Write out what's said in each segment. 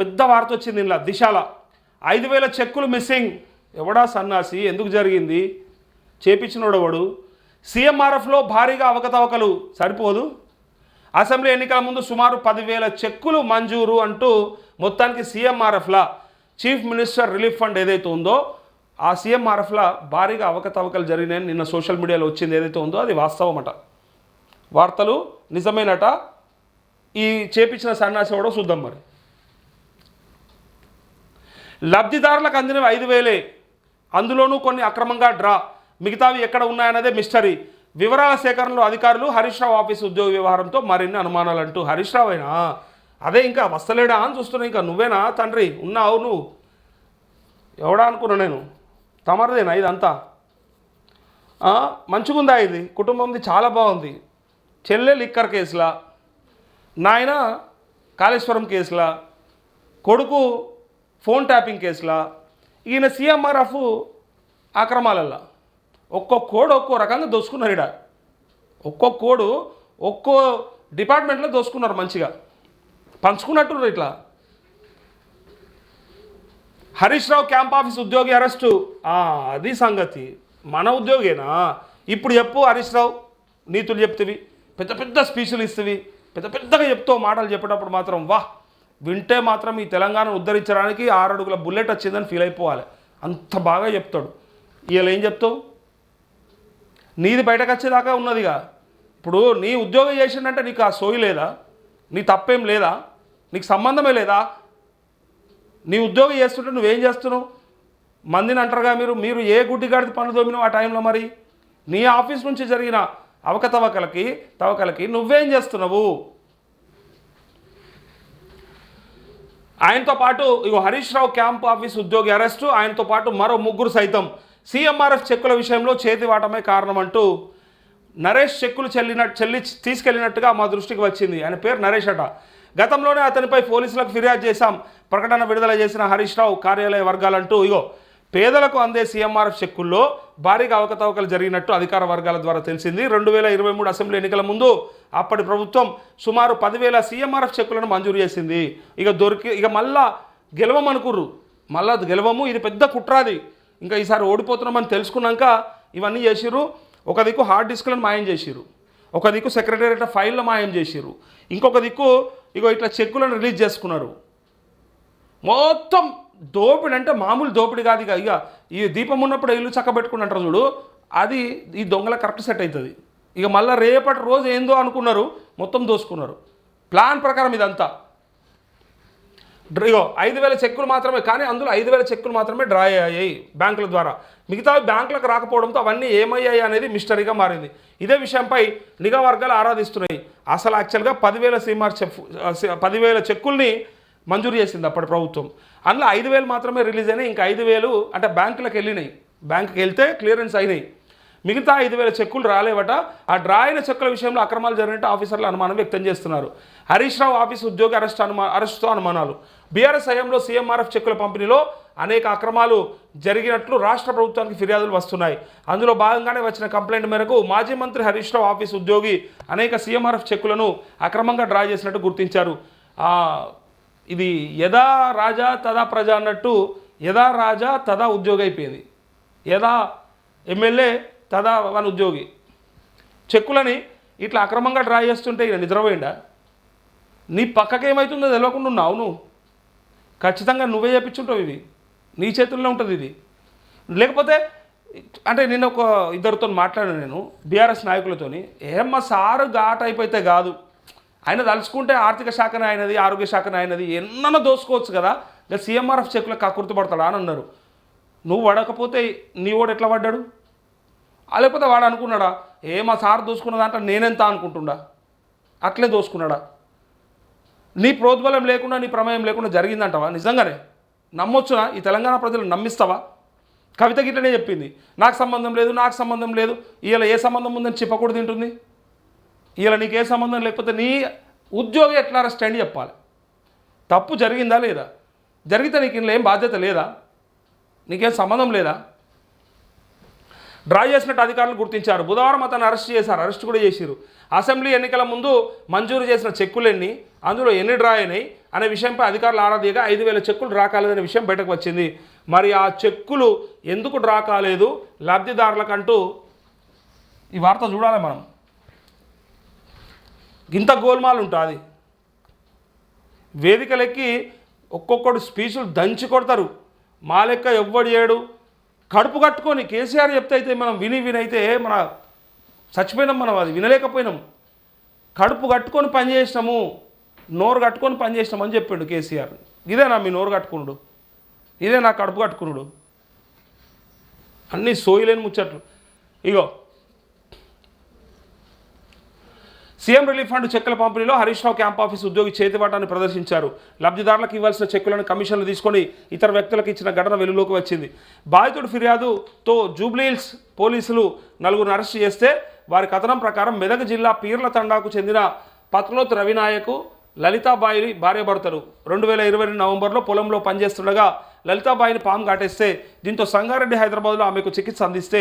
పెద్ద వార్త వచ్చింది ఇలా దిశాల. ఐదు వేల చెక్కులు మిస్సింగ్. ఎవడా సన్నాసి? ఎందుకు జరిగింది? చేపించినోడెవడు సీఎంఆర్ఎఫ్లో భారీగా అవకతవకలు. సరిపోదు. అసెంబ్లీ ఎన్నికల ముందు సుమారు పదివేల చెక్కులు మంజూరు అంటూ మొత్తానికి సీఎంఆర్ఎఫ్లా చీఫ్ మినిస్టర్ రిలీఫ్ ఫండ్ ఏదైతే ఉందో ఆ సీఎంఆర్ఎఫ్లా భారీగా అవకతవకలు జరిగినాయని నిన్న సోషల్ మీడియాలో వచ్చింది ఏదైతే ఉందో అది వాస్తవమట. వార్తలు నిజమేనట. ఈ చేపించిన సన్యాసి కూడా చూద్దాం మరి. లబ్ధిదారులకు అందినవి ఐదు వేలే. అందులోనూ కొన్ని అక్రమంగా డ్రా. మిగతావి ఎక్కడ ఉన్నాయన్నదే మిస్టరీ. వివరాల సేకరణలో అధికారులు హరీష్ రావు ఆఫీస్ ఉద్యోగ వ్యవహారంతో మరిన్ని అనుమానాలు అంటూ హరీష్ రావు అయినా? అదే ఇంకా వస్తలేడా అని చూస్తున్నా ఇంకా నువ్వేనా తండ్రి? ఉన్నావు నువ్వు. ఎవడా అనుకున్నా నేను? తమరిదేనా ఇదంతా? మంచిగుందా ఇది? కుటుంబంది చాలా బాగుంది. చెల్లె లిక్కర్ కేసులా? నాయన కాళేశ్వరం కేసులా? కొడుకు ఫోన్ ట్యాపింగ్ కేసులా ఈయన సీఎంఆర్ఎఫ్ అక్రమాలల్లా. ఒక్కో కోడ్ ఒక్కో రకంగా దోసుకున్నారు ఇడ ఒక్కో కోడు ఒక్కో డిపార్ట్మెంట్లో దోసుకున్నారు మంచిగా. పంచుకున్నట్టున్నారు ఇట్లా. హరీష్ రావు క్యాంప్ ఆఫీస్ ఉద్యోగి అరెస్టు. అది సంగతి. మన ఉద్యోగేనా? ఇప్పుడు చెప్పు హరీష్ రావు నీతులు చెప్తివి. పెద్ద పెద్ద స్పీచ్లు ఇస్తవి. పెద్ద పెద్దగా చెప్తావు మాటలు చెప్పేటప్పుడు మాత్రం వాహ్ వింటే మాత్రం ఈ తెలంగాణ ఉద్ధరించడానికి ఆరు అడుగుల బుల్లెట్ వచ్చిందని ఫీల్ అయిపోవాలి. అంత బాగా చెప్తాడు. ఇవాళ ఏం చెప్తావు? నీది బయటకు వచ్చేదాకా ఉన్నదిగా. ఇప్పుడు నీ ఉద్యోగం చేసిందంటే నీకు ఆ సోయి లేదా? నీ తప్పేం లేదా? నీకు సంబంధమే లేదా? నీ ఉద్యోగం చేస్తుంటే నువ్వేం చేస్తున్నావు? మందిని అంటారుగా మీరు మీరు ఏ గుడ్డిగాడిది పనులు దోమినావు ఆ టైంలో మరి? నీ ఆఫీస్ నుంచి జరిగిన అవకతవకలకి తవకలకి నువ్వేం చేస్తున్నావు? ఆయనతో పాటు ఇగో హరీష్ రావు క్యాంప్ ఆఫీస్ ఉద్యోగి అరెస్టు ఆయనతో పాటు మరో ముగ్గురు సైతం సీఎంఆర్ఎఫ్ చెక్కుల విషయంలో చేతివాటమే కారణమంటూ నరేష్ చెక్కులు చెల్లిన చెల్లి తీసుకెళ్ళినట్టుగా మా దృష్టికి వచ్చింది. ఆయన పేరు నరేష్ అట. గతంలోనే అతనిపై పోలీసులకు ఫిర్యాదు చేశాం. ప్రకటన విడుదల చేసిన హరీష్ రావు కార్యాలయ వర్గాలంటూ ఇగో పేదలకు అందే సీఎంఆర్ఎఫ్ చెక్కుల్లో భారీగా అవకతవకలు జరిగినట్టు అధికార వర్గాల ద్వారా తెలిసింది. రెండు వేల ఇరవై మూడు అసెంబ్లీ ఎన్నికల ముందు అప్పటి ప్రభుత్వం సుమారు పదివేల సీఎంఆర్ఎఫ్ చెక్కులను మంజూరు చేసింది. ఇక దొరికి ఇక మళ్ళా గెలవమనుకుర్రు. మళ్ళా గెలవము ఇది పెద్ద కుట్రాది. ఇంకా ఈసారి ఓడిపోతున్నామని తెలుసుకున్నాక ఇవన్నీ చేసిర్రు. ఒక దిక్కు హార్డ్ డిస్క్లను మాయం చేసిర్రు. ఒక దిక్కు సెక్రటేరియట్ ఫైల్లో మాయం చేసిర్రు. ఇంకొక దిక్కు ఇగో ఇట్లా చెక్కులను రిలీజ్ చేసుకున్నారు. మొత్తం దోపిడి అంటే మామూలు దోపిడి కాదు ఇక. ఇక ఈ దీపం ఉన్నప్పుడు ఇల్లు చక్కబెట్టుకుని చూడు. అది ఈ దొంగల కరెక్ట్ సెట్ అవుతుంది ఇక మళ్ళీ రేపటి రోజు ఏందో అనుకున్నారు మొత్తం దోసుకున్నారు. ప్లాన్ ప్రకారం ఇదంతా. ఇగో ఐదు వేల చెక్కులు మాత్రమే కానీ అందులో ఐదు వేల చెక్కులు మాత్రమే డ్రా అయ్యాయి బ్యాంకుల ద్వారా. మిగతా బ్యాంకులకు రాకపోవడంతో అవన్నీ ఏమయ్యాయి అనేది మిస్టరీగా మారింది. ఇదే విషయంపై నిఘా వర్గాలు ఆరాధిస్తున్నాయి. అసలు యాక్చువల్గా పదివేల సీమార్ చెఫ్ పదివేల చెక్కుల్ని మంజూరు చేసింది అప్పటి ప్రభుత్వం. అందులో ఐదు వేలు మాత్రమే రిలీజ్ అయినాయి ఇంకా ఐదు వేలు అంటే బ్యాంకులకు వెళ్ళినాయి. బ్యాంకుకి వెళ్తే క్లియరెన్స్ అయినాయి. మిగతా ఐదు వేల చెక్కులు రాలేవట. ఆ డ్రా అయిన చెక్కుల విషయంలో అక్రమాలు జరిగినట్టు ఆఫీసర్లు అనుమానం వ్యక్తం చేస్తున్నారు. హరీష్ రావు ఆఫీస్ ఉద్యోగి అరెస్ట్ అనుమా అరెస్టుతో అనుమానాలు. బీఆర్ఎస్ హయాంలో సీఎంఆర్ఎఫ్ చెక్కుల పంపిణీలో అనేక అక్రమాలు జరిగినట్లు రాష్ట్ర ప్రభుత్వానికి ఫిర్యాదులు వస్తున్నాయి. అందులో భాగంగానే వచ్చిన కంప్లైంట్ మేరకు మాజీ మంత్రి హరీష్ రావు ఆఫీస్ ఉద్యోగి అనేక సీఎంఆర్ఎఫ్ చెక్కులను అక్రమంగా డ్రా చేసినట్టు గుర్తించారు. ఇది యదా రాజా తదా ప్రజ అన్నట్టు యదా రాజా తదా ఉద్యోగి అయిపోయింది. యదా ఎమ్మెల్యే తదా వన్ ఉద్యోగి. చెక్కులని ఇట్లా అక్రమంగా డ్రా చేస్తుంటే ఈయన నిద్రపోయిండా? నీ పక్కకేమవుతుందో తెలియకుండా ఉన్నావు నువ్వు. ఖచ్చితంగా నువ్వే చేపించుంటావు ఇవి. నీ చేతుల్లో ఉంటుంది ఇది. లేకపోతే అంటే నిన్న ఒక ఇద్దరితో మాట్లాడాను నేను బీఆర్ఎస్ నాయకులతోని. ఏమ్మా సారు ఘాట్ అయిపోతే కాదు. ఆయన తలుచుకుంటే ఆర్థిక శాఖన అయినది ఆరోగ్య శాఖన అయినది ఎన్నో దోసుకోవచ్చు కదా. ఇక సీఎంఆర్ఎఫ్ చెక్కులకు కక్కుర్తి పడతాడా అని అన్నారు. నువ్వు పడకపోతే నీ వాడు ఎట్లా పడ్డాడు? లేకపోతే వాడు అనుకున్నాడా ఏ మా సార్ దోసుకున్న దాంట్లో నేనెంత అనుకుంటుండా? అట్లే దోసుకున్నాడా? నీ ప్రోద్బలం లేకుండా నీ ప్రమేయం లేకుండా జరిగిందంటావా? నిజంగానే. నమ్మొచ్చునా? ఈ తెలంగాణ ప్రజలు నమ్మిస్తావా? కవిత గిట్లనే చెప్పింది. నాకు సంబంధం లేదు నాకు సంబంధం లేదు. ఇలా ఏ సంబంధం ఉందని చెప్పకూడదు తింటుంది? ఇవాళ నీకు ఏ సంబంధం లేకపోతే నీ ఉద్యోగి ఎట్లా అరెస్ట్ అయ్యి చెప్పాలి. తప్పు జరిగిందా లేదా? జరిగితే నీకు ఇందులో ఏం బాధ్యత లేదా? నీకేం సంబంధం లేదా? డ్రా చేసినట్టు అధికారులు గుర్తించారు. బుధవారం అతను అరెస్ట్ చేశారు. అరెస్ట్ కూడా చేశారు అసెంబ్లీ ఎన్నికల ముందు మంజూరు చేసిన చెక్కులు ఎన్ని అందులో ఎన్ని డ్రా అయినాయి అనే విషయంపై అధికారులు ఆరాధీగా ఐదు వేల చెక్కులు డ్రా కాలేదనే విషయం బయటకు వచ్చింది. మరి ఆ చెక్కులు ఎందుకు డ్రా కాలేదు? లబ్ధిదారులకంటూ ఈ వార్త చూడాలి మనం. ఇంత గోల్మాల్ ఉంటుంది. వేదికలెక్కి ఒక్కొక్కడు స్పీచ్లు దంచి కొడతారు. మా లెక్క ఎవ్వడు ఏడు. కడుపు కట్టుకొని కేసీఆర్ చెప్తే అయితే మనం విని వినైతే మన చచ్చిపోయినాం మనం అది వినలేకపోయినాం. కడుపు కట్టుకొని పని చేసినాము నోరు కట్టుకొని పని చేసినాం అని చెప్పిండు కేసీఆర్. ఇదేనా మీ నోరు కట్టుకున్నాడు ఇదే నా కడుపు కట్టుకున్నాడు అన్నీ సోయలేని ముచ్చట్లు. ఇగో సీఎం రిలీఫ్ ఫండ్ చెక్కుల పంపిణీలో హరీష్ రావు క్యాంప్ ఆఫీస్ ఉద్యోగి చేతివాటాన్ని ప్రదర్శించారు. లబ్ధిదారులకు ఇవ్వాల్సిన చెక్కులను కమిషన్లు తీసుకొని ఇతర వ్యక్తులకు ఇచ్చిన ఘటన వెలుగులోకి వచ్చింది. బాధితుడు ఫిర్యాదుతో జూబ్లీహిల్స్ పోలీసులు నలుగురు అరెస్ట్ చేస్తే వారి కథనం ప్రకారం మెదక్ జిల్లా పీర్ల తండాకు చెందిన పత్లోత్ రవినాయకు లలితాబాయి భార్యాభర్తలు రెండు వేల ఇరవై రెండు నవంబర్లో పొలంలో పనిచేస్తుండగా లలితాబాయిని పాము కాటేస్తే దీంతో సంగారెడ్డి హైదరాబాద్లో ఆమెకు చికిత్స అందిస్తే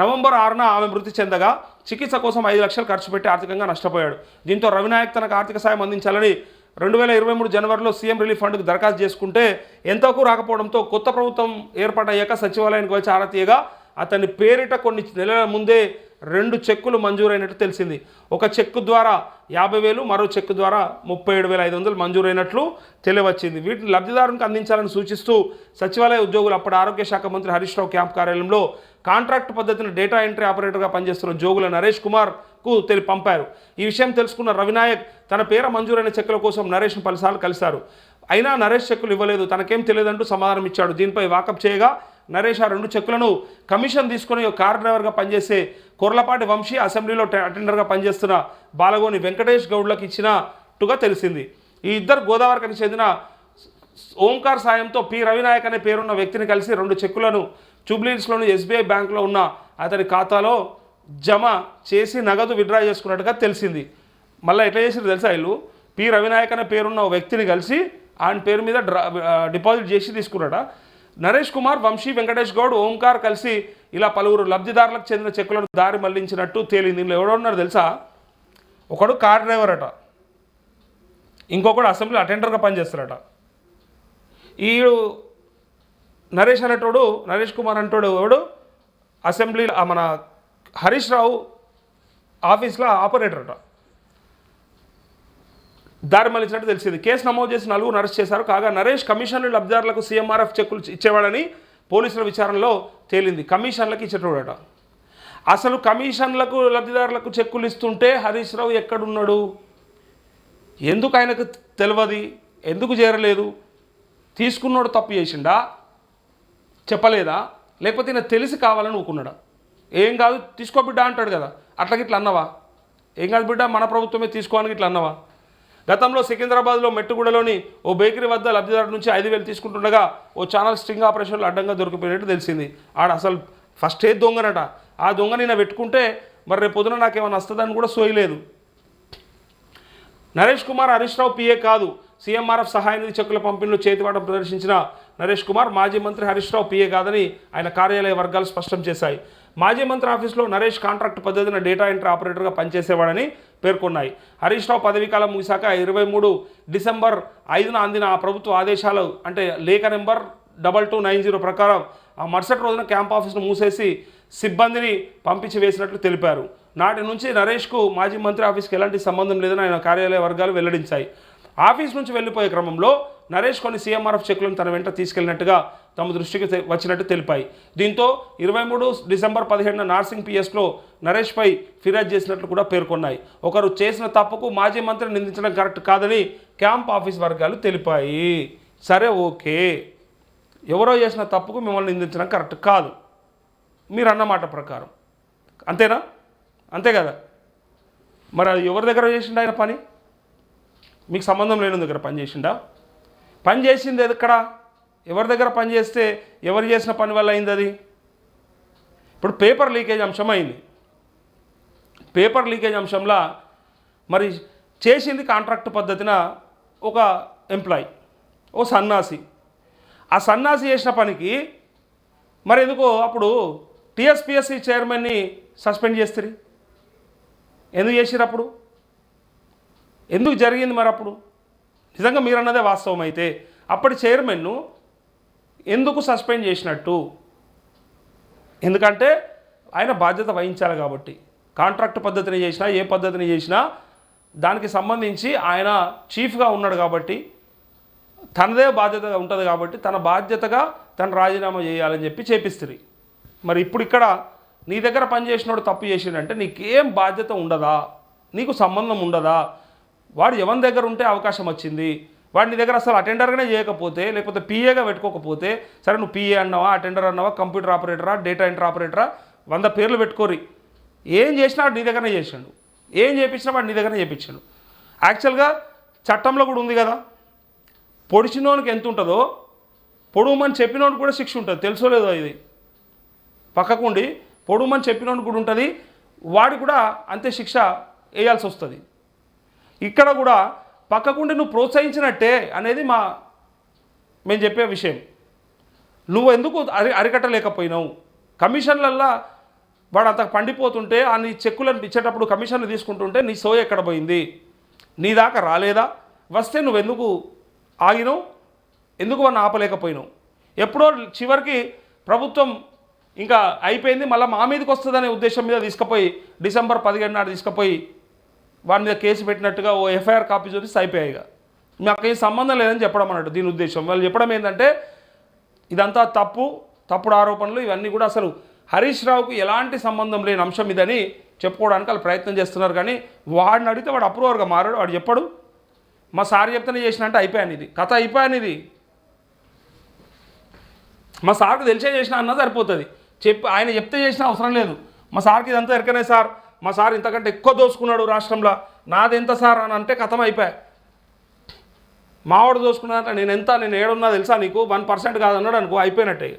నవంబర్ ఆరున ఆమె మృతి చెందగా చికిత్స కోసం ఐదు లక్షలు ఖర్చు పెట్టి ఆర్థికంగా నష్టపోయాడు. దీంతో రవినాయక్ తనకు ఆర్థిక సాయం అందించాలని రెండు వేల ఇరవై మూడు జనవరిలో సీఎం రిలీఫ్ ఫండ్కు దరఖాస్తు చేసుకుంటే ఎంతకు రాకపోవడంతో కొత్త ప్రభుత్వం ఏర్పాటయ్యాక సచివాలయానికి వచ్చి ఆరా తీయగా అతని పేరిట కొన్ని నెలల ముందే రెండు చెక్కులు మంజూరైనట్టు తెలిసింది. ఒక చెక్కు ద్వారా యాభై వేలు మరో చెక్కు ద్వారా ముప్పై ఏడు వేల ఐదు వందలు మంజూరైనట్లు తెలియవచ్చింది. వీటిని లబ్ధిదారునికి అందించాలని సూచిస్తూ సచివాలయ ఉద్యోగులు అప్పటి ఆరోగ్య శాఖ మంత్రి హరీష్ రావు క్యాంప్ కార్యాలయంలో కాంట్రాక్ట్ పద్ధతిని డేటా ఎంట్రీ ఆపరేటర్గా పనిచేస్తున్న జోగుల నరేష్ కుమార్కు తెలి పంపారు. ఈ విషయం తెలుసుకున్న రవినాయక్ తన పేర మంజూరైన చెక్కుల కోసం నరేష్ను పలుసార్లు కలిశారు. అయినా నరేష్ చెక్కులు ఇవ్వలేదు. తనకేం తెలియదంటూ సమాధానం ఇచ్చాడు. దీనిపై వాకప్ చేయగా నరేష్ ఆ రెండు చెక్కులను కమిషన్ తీసుకుని ఒక కార్ డ్రైవర్గా పనిచేసే కొర్లపాటి వంశీ అసెంబ్లీలో టె- అటెండర్గా పనిచేస్తున్న బాలగోని వెంకటేష్ గౌడ్లకు ఇచ్చినట్టుగా తెలిసింది. ఈ ఇద్దరు గోదావరికి చెందిన ఓంకార్ సాయంతో పి రవినాయక్ అనే పేరున్న వ్యక్తిని కలిసి రెండు చెక్కులను జూబ్లీహిల్స్లోని ఎస్బీఐ బ్యాంకులో ఉన్న అతని ఖాతాలో జమ చేసి నగదు విత్డ్రా చేసుకున్నట్టుగా తెలిసింది. మళ్ళీ ఎట్లా చేసారు తెలుసా వీళ్ళు? పి రవినాయక్ అనే పేరున్న వ్యక్తిని కలిసి ఆయన పేరు మీద డ్రా డిపాజిట్ చేసి తీసుకున్నాడా? నరేష్ కుమార్ వంశీ వెంకటేష్ గౌడ్ ఓంకార్ కలిసి ఇలా పలువురు లబ్ధిదారులకు చెందిన చెక్కులను దారి మళ్ళించినట్టు తేలింది. ఇందులో ఎవడో ఉన్నారు తెలుసా? ఒకడు కార్ డ్రైవర్ అట. ఇంకొకడు అసెంబ్లీ అటెండర్గా పనిచేస్తారట. ఈడు నరేష్ అనేటోడు నరేష్ కుమార్ అంటాడు ఎవడు? అసెంబ్లీ మన హరీష్ రావు ఆఫీస్లో ఆపరేటర్ అట దారి మళ్ళించినట్టు తెలిసింది. కేసు నమోదు చేసి నలుగురు అరెస్ట్ చేశారు. కాగా నరేష్ కమిషన్లు లబ్ధిదారులకు సీఎంఆర్ఎఫ్ చెక్కులు ఇచ్చేవాడని పోలీసుల విచారణలో తేలింది. కమిషన్లకు ఇచ్చేటోడట. అసలు కమిషన్లకు లబ్ధిదారులకు చెక్కులు ఇస్తుంటే హరీష్ రావు ఎక్కడున్నాడు? ఎందుకు ఆయనకు తెలియదు ఎందుకు చేరలేదు? తీసుకున్నాడు తప్పు చేసిండా? చెప్పలేదా? లేకపోతే ఈయన తెలిసి కావాలని ఊకున్నాడా? ఏం కాదు తీసుకో బిడ్డ అంటాడు కదా. అట్లా ఇట్లా అన్నవా? ఏం కాదు బిడ్డ మన ప్రభుత్వమే తీసుకోవాలని ఇట్లా అన్నవా? గతంలో సికింద్రాబాద్లో మెట్టుగూడలోని ఓ బేకరీ వద్ద లబ్ధిదారు నుంచి ఐదు వేలు తీసుకుంటుండగా ఓ ఛానల్ స్ట్రింగ్ ఆపరేషన్లో అడ్డంగా దొరికిపోయినట్టు తెలిసింది. ఆడ అసలు ఫస్ట్ ఏ దొంగనట? ఆ దొంగ నేను పెట్టుకుంటే మరి రేపు పొద్దున నాకేమైనా వస్తుందని కూడా సోయలేదు. నరేష్ కుమార్ హరీష్ రావు పిఏ కాదు. సీఎంఆర్ఎఫ్ సహాయ నిధి చెక్కుల పంపిణీలో చేతివాటం ప్రదర్శించిన నరేష్ కుమార్ మాజీ మంత్రి హరీష్ రావు పిఏ కాదని ఆయన కార్యాలయ వర్గాలు స్పష్టం చేశాయి. మాజీ మంత్రి ఆఫీస్లో నరేష్ కాంట్రాక్ట్ పద్ధతిన డేటా ఎంట్రీ ఆపరేటర్గా పనిచేసేవాడని పేర్కొన్నాయి. హరీష్ రావు పదవీ కాలం ముగిశాక ఇరవై మూడు డిసెంబర్ ఐదున అందిన ఆ ప్రభుత్వ ఆదేశాలు అంటే లేఖ number double two nine zero ప్రకారం ఆ మరుసటి రోజున క్యాంప్ ఆఫీస్ను మూసేసి సిబ్బందిని పంపించి వేసినట్లు తెలిపారు. నాటి నుంచి నరేష్కు మాజీ మంత్రి ఆఫీస్కి ఎలాంటి సంబంధం లేదని ఆయన కార్యాలయ వర్గాలు వెల్లడించాయి. ఆఫీస్ నుంచి వెళ్ళిపోయే క్రమంలో నరేష్ కొన్ని సీఎంఆర్ఎఫ్ చెక్కులను తన వెంట తీసుకెళ్ళినట్టుగా తమ దృష్టికి తె- వచ్చినట్టు తెలిపాయి. దీంతో ఇరవై మూడు డిసెంబర్ పదిహేడున నార్సింగ్ పిఎస్లో నరేష్పై ఫిర్యాదు చేసినట్లు కూడా పేర్కొన్నాయి. ఒకరు చేసిన తప్పుకు మాజీ మంత్రిని నిందించడం కరెక్ట్ కాదని క్యాంప్ ఆఫీస్ వర్గాలు తెలిపాయి. సరే ఓకే. ఎవరో చేసిన తప్పుకు మిమ్మల్ని నిందించడం కరెక్ట్ కాదు. మీరు అన్నమాట ప్రకారం. అంతేనా? అంతే కదా? మరి అది ఎవరి దగ్గర చేసిండా ఆయన పని? మీకు సంబంధం లేని దగ్గర పని చేసిండా? పని చేసింది ఎక్కడ? ఎవరి దగ్గర పని చేస్తే ఎవరు చేసిన పని వల్ల అయింది అది? ఇప్పుడు పేపర్ లీకేజ్ అంశం అయింది పేపర్ లీకేజ్ అంశంలో మరి చేసింది కాంట్రాక్ట్ పద్ధతిన ఒక ఎంప్లాయ్ ఓ సన్నాసి. ఆ సన్నాసి చేసిన పనికి మరి ఎందుకో అప్పుడు టీఎస్పిఎస్సి చైర్మన్ని సస్పెండ్ చేస్తారు. ఎందుకు చేసిరు అప్పుడు? ఎందుకు జరిగింది మరి అప్పుడు? నిజంగా మీరన్నదే వాస్తవం అయితే. అప్పటి చైర్మన్ను ఎందుకు సస్పెండ్ చేసినట్టు? ఎందుకంటే ఆయన బాధ్యత వహించాలి కాబట్టి. కాంట్రాక్ట్ పద్ధతిని చేసినా ఏ పద్ధతిని చేసినా దానికి సంబంధించి ఆయన చీఫ్గా ఉన్నాడు కాబట్టి తనదే బాధ్యత ఉంటుంది కాబట్టి తన బాధ్యతగా తను రాజీనామా చేయాలని చెప్పి చేపిస్తుంది. మరి ఇప్పుడు ఇక్కడ నీ దగ్గర పనిచేసినోడు తప్పు చేసిండంటే నీకేం బాధ్యత ఉండదా? నీకు సంబంధం ఉండదా? వాడు ఎవరి దగ్గర ఉంటే అవకాశం వచ్చింది? వాడిని దగ్గర అసలు అటెండర్గానే చేయకపోతే లేకపోతే పీఏగా పెట్టుకోకపోతే సరే నువ్వు పీఏ అన్నావా అటెండర్ అన్నావా కంప్యూటర్ ఆపరేటరా డేటా ఎంటర్ ఆపరేటరా వంద పేర్లు పెట్టుకోరి ఏం చేసినా వాడు నీ దగ్గరనే చేసాడు. ఏం చేపించినా వాడు నీ దగ్గరనే చేపించాడు. యాక్చువల్గా చట్టంలో కూడా ఉంది కదా. పొడిచినోనికి ఎంత ఉంటుందో పొడుమని చెప్పినోనికి కూడా శిక్ష ఉంటుంది. తెలుసో లేదో ఇది. పక్కకుండి పొడుమని చెప్పినోనికి కూడా ఉంటుంది. వాడి కూడా అంతే శిక్ష వేయాల్సి వస్తుంది. ఇక్కడ కూడా పక్కకుండి నువ్వు ప్రోత్సహించినట్టే అనేది మా మేము చెప్పే విషయం. నువ్వు ఎందుకు అరి అరికట్టలేకపోయినావు? కమిషన్లల్లా వాడు అంత పండిపోతుంటే ఆ నీ చెక్కులను ఇచ్చేటప్పుడు కమిషన్లు తీసుకుంటుంటే నీ సో ఎక్కడ పోయింది? నీ దాకా రాలేదా? వస్తే నువ్వు ఎందుకు ఆగినావు? ఎందుకు వాడిని ఆపలేకపోయినావు? ఎప్పుడో చివరికి ప్రభుత్వం ఇంకా అయిపోయింది మళ్ళీ మా మీదకి వస్తుందనే ఉద్దేశం మీద తీసుకుపోయి డిసెంబర్ పదిహేను నాడు తీసుకుపోయి వాడి మీద కేసు పెట్టినట్టుగా ఓ ఎఫ్ఐఆర్ కాపీ చూపిస్తే అయిపోయాయి ఇక. మాకు ఏం సంబంధం లేదని చెప్పడం అన్నట్టు దీని ఉద్దేశం. వాళ్ళు చెప్పడం ఏంటంటే ఇదంతా తప్పు తప్పుడు ఆరోపణలు ఇవన్నీ కూడా అసలు హరీష్ రావుకు ఎలాంటి సంబంధం లేని అంశం ఇదని చెప్పుకోవడానికి వాళ్ళు ప్రయత్నం చేస్తున్నారు. కానీ వాడిని అడిగితే వాడు అప్రూవర్గా మారాడు. వాడు చెప్పడు. మా సార్ చెప్తేనే చేసినట్టు అయిపోయాను ఇది. కథ అయిపోయాను ఇది. మా సార్కి తెలిసే చేసిన అన్న సరిపోతుంది. చెప్పి ఆయన చెప్తే చేసిన అవసరం లేదు. మా సార్కి ఇదంతా ఎరకనే సార్. మా సార్ ఇంతకంటే ఎక్కువ దోసుకున్నాడు రాష్ట్రంలో. నాది ఎంత సార్ అని అంటే కథం అయిపోయా. మావాడు దోసుకున్నాడంటే నేను ఎంత నేను ఏడున్నా తెలుసా నీకు? వన్ పర్సెంట్ కాదన్నాడు అనుకో అయిపోయినట్టే.